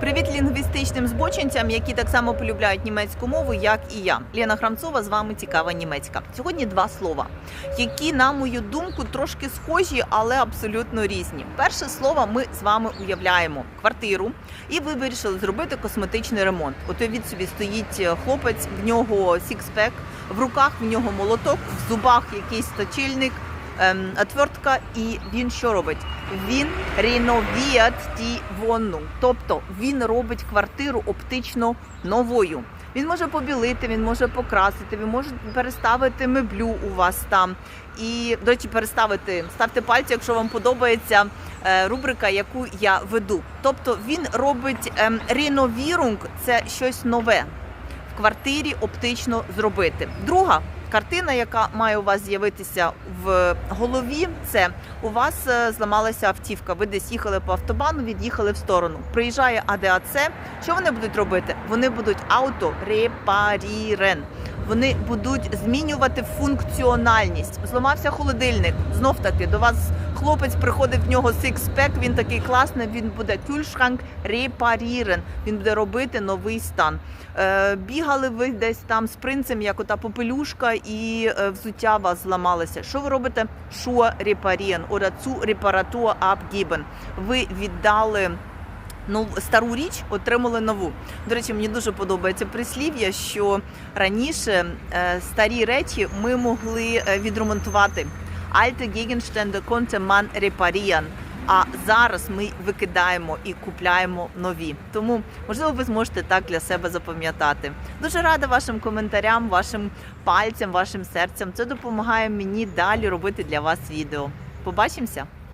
Привіт лінгвістичним збочинцям, які так само полюбляють німецьку мову, як і я. Лена Храмцова з вами цікава німецька. Сьогодні два слова, які, на мою думку, трошки схожі, але абсолютно різні. Перше слово ми з вами уявляємо квартиру, і ви вирішили зробити косметичний ремонт. От від собі стоїть е, хлопець, в нього сікспек, в руках в нього молоток, в зубах якийсь точильник. Ем, отвертка, і він що робить? Він реновіє ті вонну, тобто він робить квартиру оптично новою. Він може побілити, він може покрасити, він може переставити меблю у вас там. І, до речі, переставити, ставте пальці, якщо вам подобається е, рубрика, яку я веду. Тобто він робить ем, реновірунг, це щось нове в квартирі оптично зробити. Друга картина, яка має у вас з'явитися в голові, це у вас е, зламалася автівка. Ви десь їхали по автобану, від'їхали в сторону. Приїжджає АДАЦ. Що вони будуть робити? Вони будуть авторепарірен. Вони будуть змінювати функціональність. Зламався холодильник. Знов таки до вас хлопець приходить в нього сикспек. Він такий класний. Він буде кюльшранк репарірен. Він буде робити новий стан. Е, бігали ви десь там з принцем, як ота попелюшка, і е, взуття вас зламалося. Що ви робите? Шуа oder zu Reparatur abgeben. Ви віддали. Ну, стару річ отримали нову. До речі, мені дуже подобається прислів'я, що раніше е, старі речі ми могли е, відремонтувати. Alte Gegenstände konnte man reparieren. А зараз ми викидаємо і купляємо нові. Тому можливо ви зможете так для себе запам'ятати. Дуже рада вашим коментарям, вашим пальцям, вашим серцем. Це допомагає мені далі робити для вас відео. Побачимося!